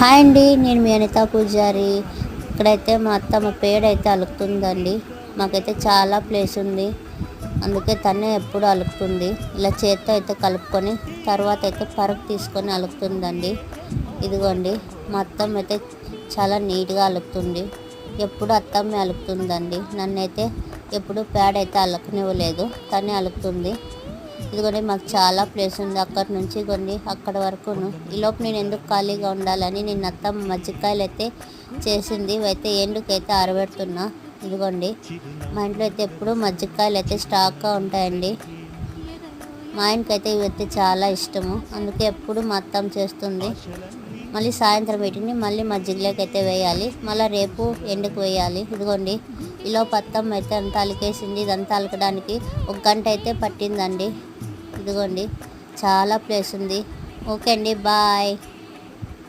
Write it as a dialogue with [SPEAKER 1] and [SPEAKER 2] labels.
[SPEAKER 1] Hi అండి నేను మీ అనితా పూజారి. ఇక్కడైతే మా అత్త పేడ అయితే అలుకుతుందండి. మాకైతే చాలా ప్లేస్ ఉంది. అందుకే తనే ఎప్పుడు అలుకుతుంది. ఇలా చేత్తో అయితే కలుపుకొని తర్వాత అయితే పరుపు తీసుకొని అలుకుతుందండి. ఇదిగోండి మా అత్తమ్మ అయితే చాలా నీట్గా అలుకుతుంది. ఎప్పుడు అత్తమ్మే అలుకుతుందండి. నన్నైతే ఎప్పుడు పేడ అయితే అలకనివ్వలేదు తనే అలుకుతుంది. ఇదిగోండి మాకు చాలా ప్లేస్ ఉంది. అక్కడి నుంచి కొన్ని అక్కడ వరకును. ఈలోపు నేను ఎందుకు ఖాళీగా ఉండాలని నేను అత్తమ్మ మజ్జికాయలు అయితే చేసింది. అయితే ఎండుకైతే ఆరబెడుతున్నా. ఇదిగోండి మా ఇంట్లో అయితే ఎప్పుడు మజ్జికాయలు అయితే స్టాక్గా ఉంటాయండి. మా ఆయనకైతే ఇవైతే చాలా ఇష్టము. అందుకే ఎప్పుడు మా అత్తమ్మ చేస్తుంది. మళ్ళీ సాయంత్రం వీటిని మళ్ళీ మజ్జిగలోకి అయితే వేయాలి. మళ్ళీ రేపు ఎండుకు వేయాలి. ఇదిగోండి ఇలా పత్తం అయితే అంతా అలికేసింది? ఇదంతా అలకడానికి ఒక గంట అయితే పట్టిందండి. ఇదిగోండి చాలా ప్లేస్ ఉంది. ఓకే అండి బాయ్.